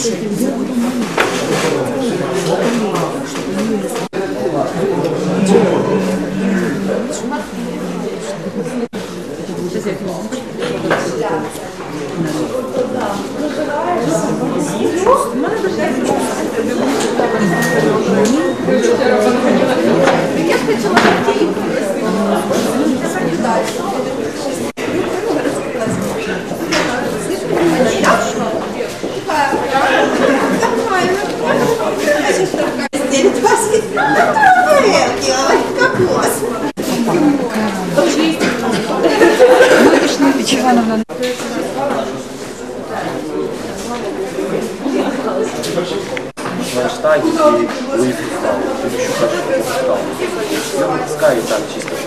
Вайнштайн Я натискаю так чисто.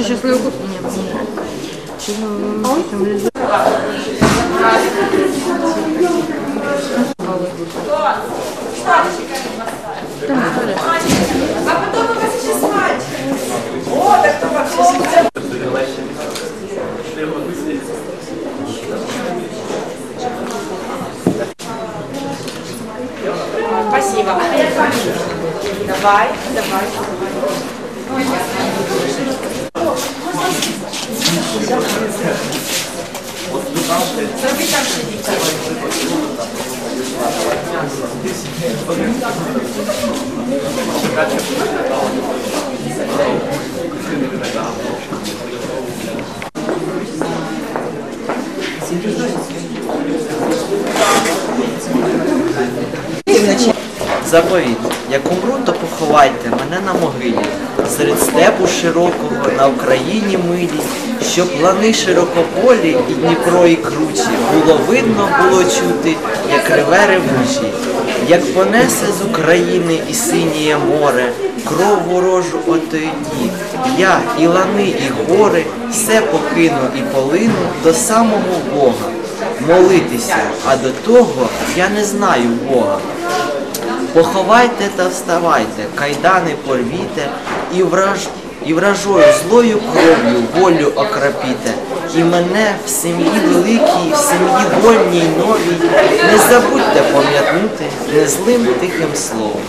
Може щасливу А потом мы вас еще спать. О, так кто вообще Спасибо. Давай, Заповіт, як умру, то поховайте мене на могилі, серед степу широкого на Україні милій, щоб лани широкополі і Дніпро і кручі було видно, було чути, як реве ревучі, як понесе з України і синіє море, кров ворожу отоді, я і лани, і гори, все покину і полину до самого Бога. Молитися, а до того я не знаю Бога. Поховайте та вставайте, кайдани порвіте, і, враж... і вражою злою кров'ю волю окропіте. І мене в сім'ї великій, в сім'ї вольній новій, не забудьте пам'ятнути незлим тихим словом.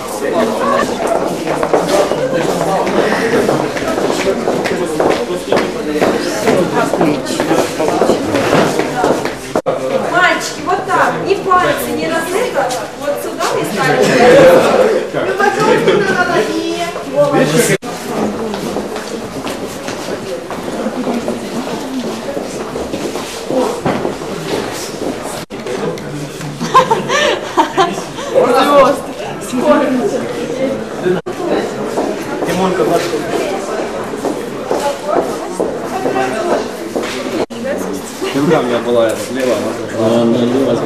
Мальчики, вот так. И пальцы не разыто. Вот Вечер. Тимонка, ваш Рука меня была, левая. Левая.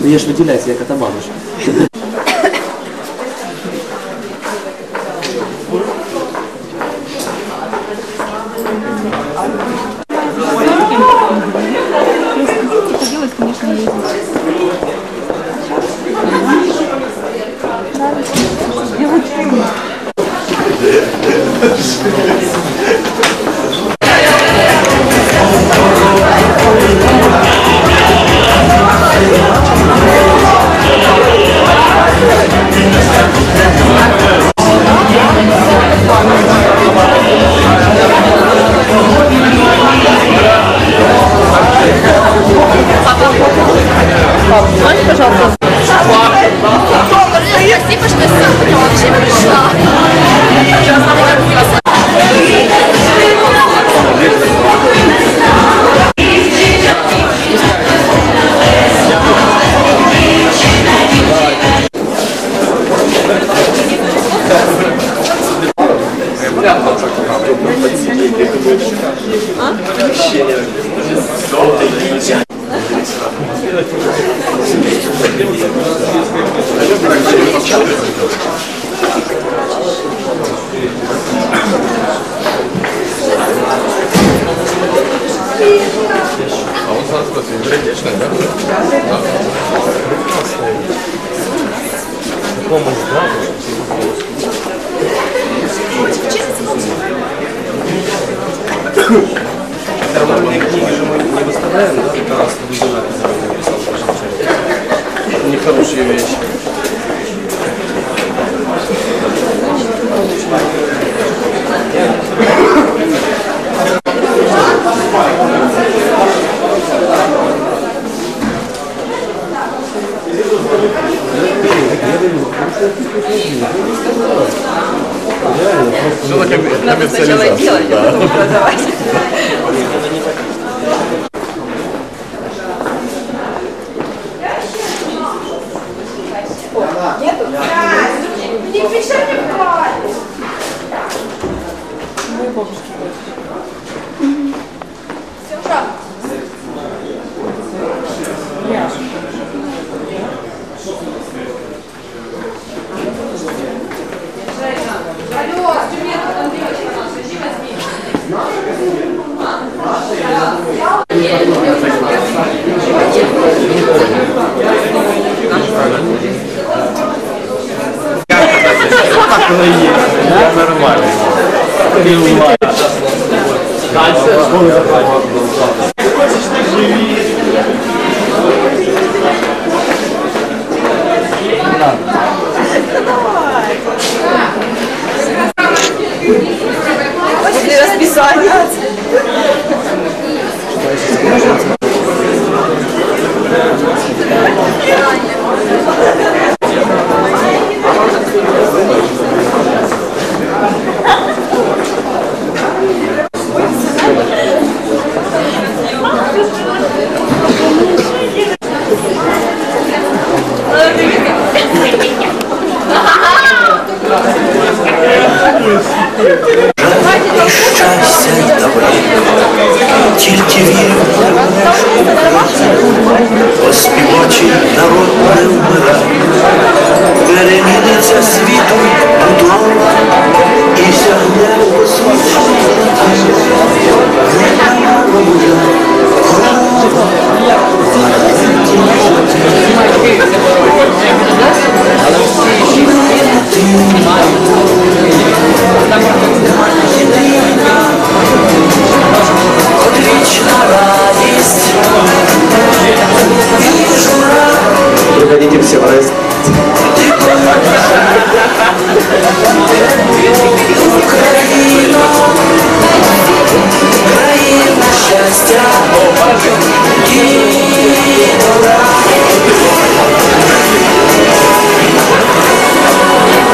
Ну, я ж выделяюсь, я катабаночка. Нормальные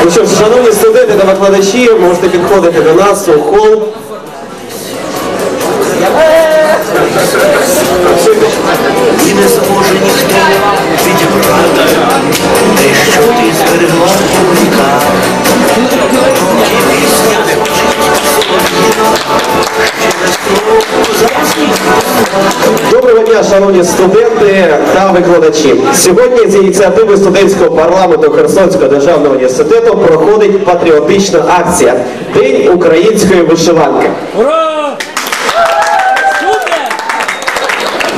Ну що ж, шановні студенти та викладачі, можете підходити до нас у хол. Шановні студенти та викладачі. Сьогодні з ініціативи студентського парламенту Херсонського державного університету проходить патріотична акція День української вишиванки.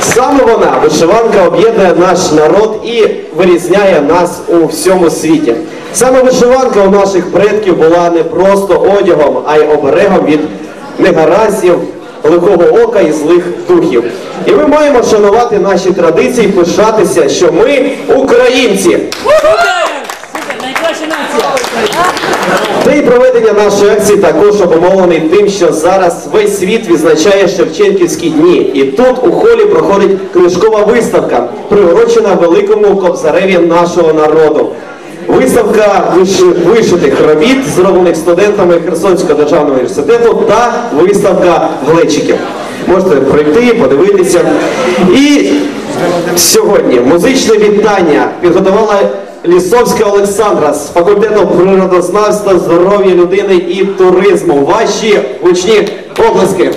Саме вона, вишиванка, об'єднує наш народ і вирізняє нас у всьому світі. Саме вишиванка у наших предків була не просто одягом, а й оберегом від негараздів, лихого ока і злих духів. І ми маємо шанувати наші традиції, пишатися, що ми українці. День проведення нашої акції також обумовлений тим, що зараз весь світ відзначає Шевченківські дні. І тут у холі проходить книжкова виставка, приурочена великому кобзареві нашого народу. Виставка виш- вишитих робіт, зроблених студентами Херсонського державного університету, та виставка глечиків. Можете пройти, подивитися. І сьогодні музичне вітання підготувала Лісовська Олександра з факультету природознавства, здоров'я людини і туризму. Ваші гучні обласки.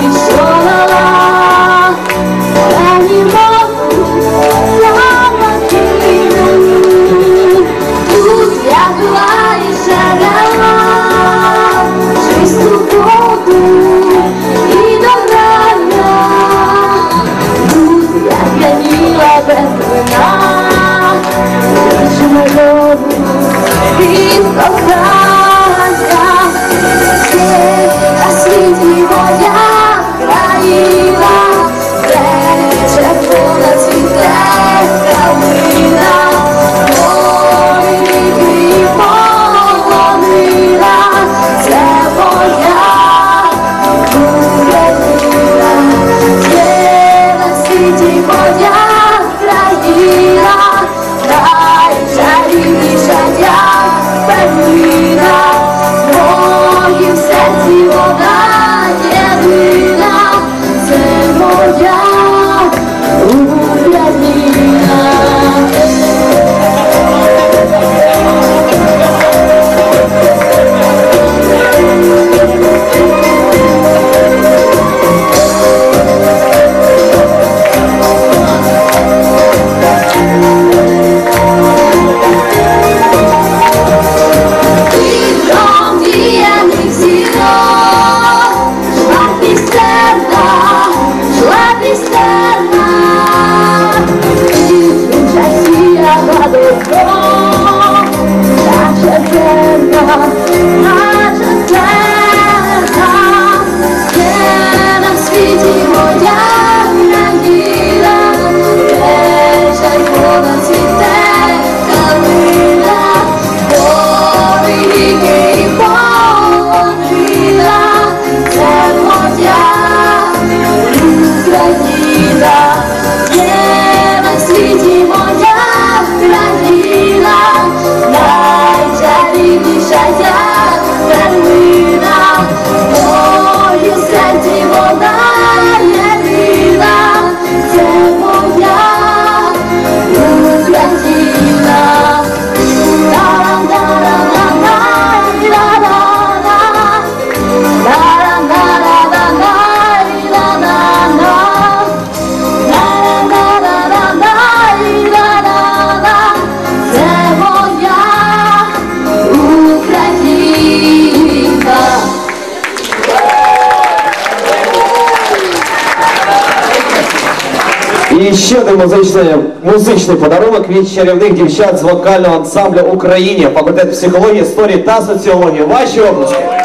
You all І ще один музичний музичний подарунок від чарівних дівчат з вокального ансамблю України, факультет психології, історії та соціології. Ваші обласки.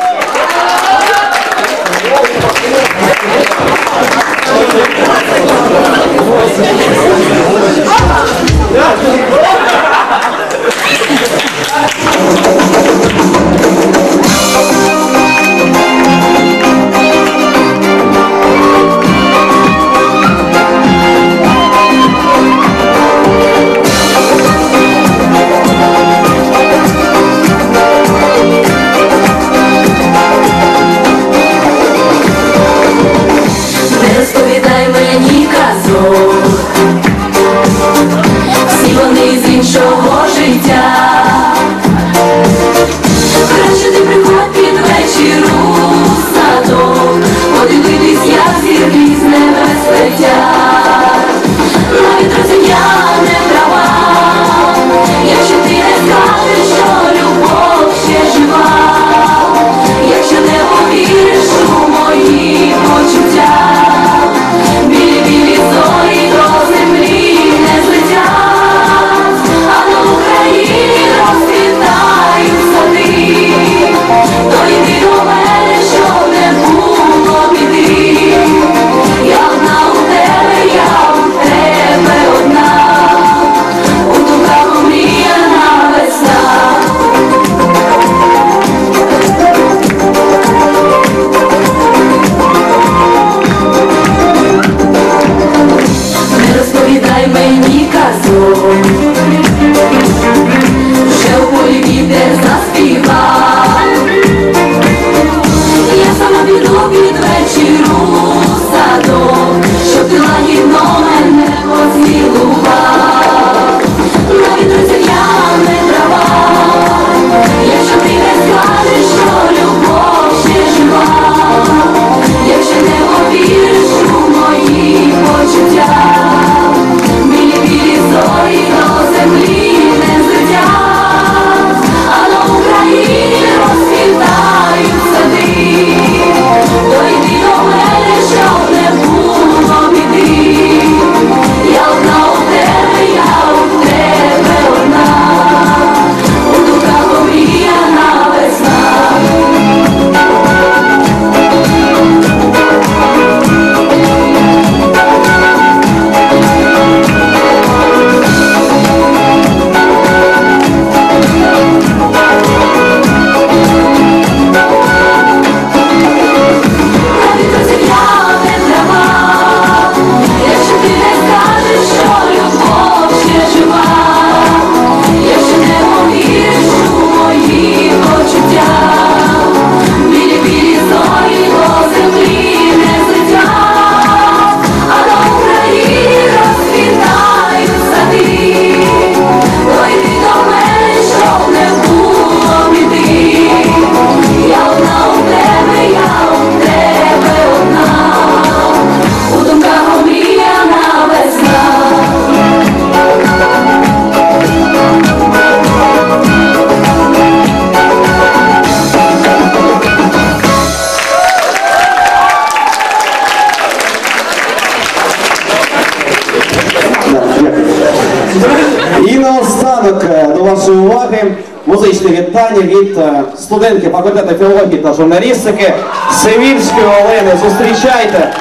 Додаток е, до вашої уваги музичне вітання від е, студентки факультету філології та журналістики Севільської Олени. Зустрічайте.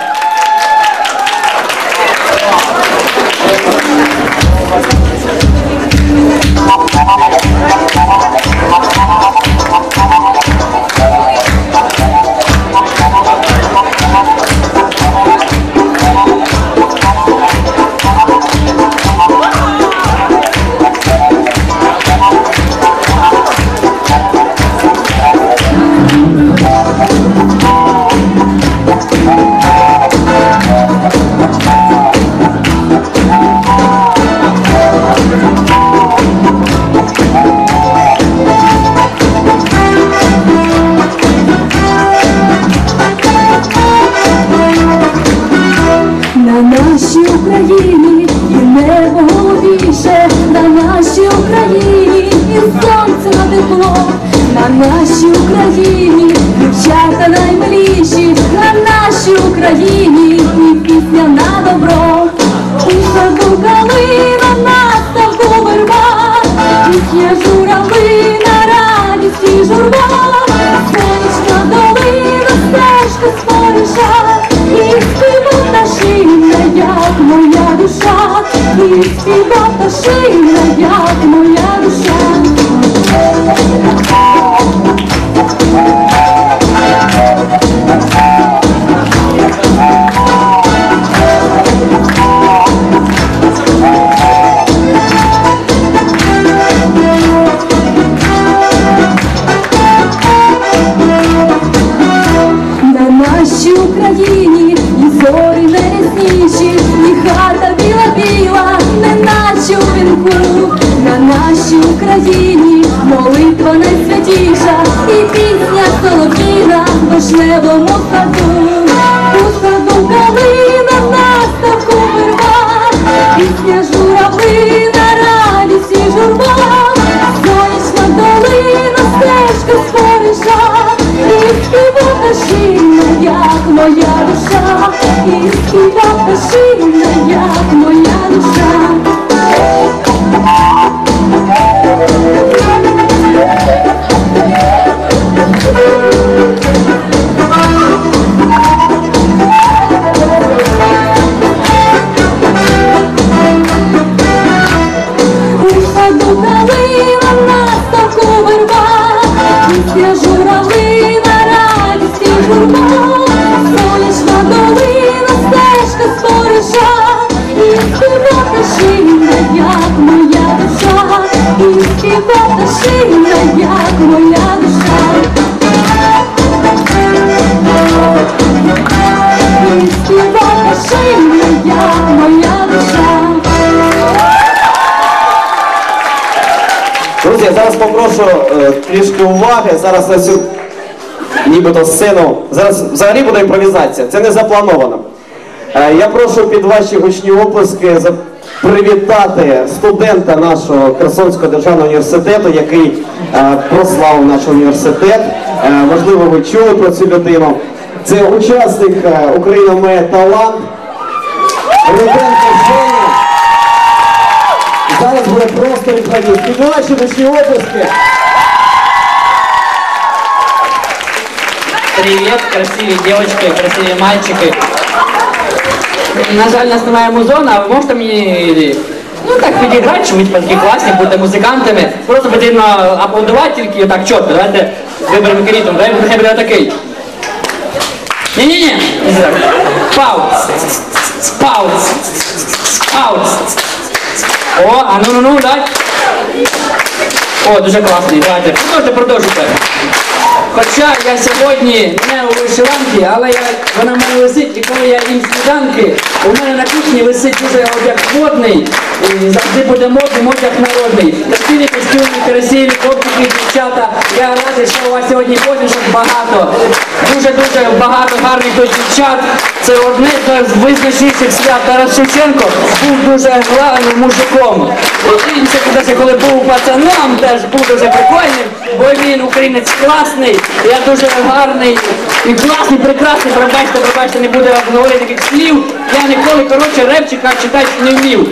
В вишневому саду. Трішки уваги. Зараз на цю нібито сцену. Зараз взагалі буде імпровізація. Це не заплановано. Е, я прошу під ваші гучні оплески привітати студента нашого Херсонського державного університету, який е, прославив наш університет. Е, можливо, ви чули про цю людину. Це учасник Україна має талант. Руденко Женя. Зараз буде просто відходити. Під ваші гучні оплески. Привет, красивые девочки, красивые мальчики. На жаль, нас немає музона, а ви можете мені ну так підіграти, що ви типа такі класні, будете музикантами. Просто потрібно аплодувати тільки отак чітко. Давайте виберемо ритм. Давай нехай буде такий. Ні-ні-ні. Паuz. Паuz. Паuz. О, а ну ну ну, дай. О, дуже класний. Давайте. Продовжуйте, продовжуйте. Хоча я сьогодні не у вишиванці, але я, вона в мене висить, і коли я їм сніданки, у мене на кухні висить дуже одяг модний, і завжди буде модним одяг народний. Красиві костюми, красиві хлопчики, дівчата. Я радий, що у вас сьогодні посмішок багато. Дуже-дуже багато гарних дівчат. Це одне з визначніших свят. Тарас Шевченко був дуже главним мужиком. І Інше, кудись, коли був пацаном, теж був дуже прикольним, бо він українець класний, я дуже гарний і класний, прекрасний, пробачте, пробачте, не буду говорити таких слів. Я ніколи, коротше, репчика читати не вмів.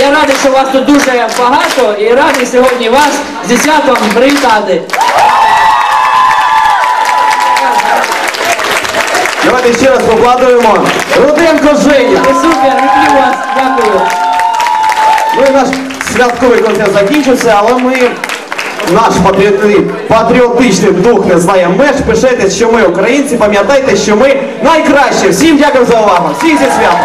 Я радий, що вас тут дуже багато і радий сьогодні вас з десятом привітати. Давайте ще раз поплатуємо. Руденко Женя. Ви супер, люблю вас, дякую. Ну і наш святковий концерт закінчився, але ми наш патріотичний дух не знає меж. Пишете, що ми українці, пам'ятайте, що ми найкращі. Всім дякую за увагу. Всіх зі святом.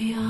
Як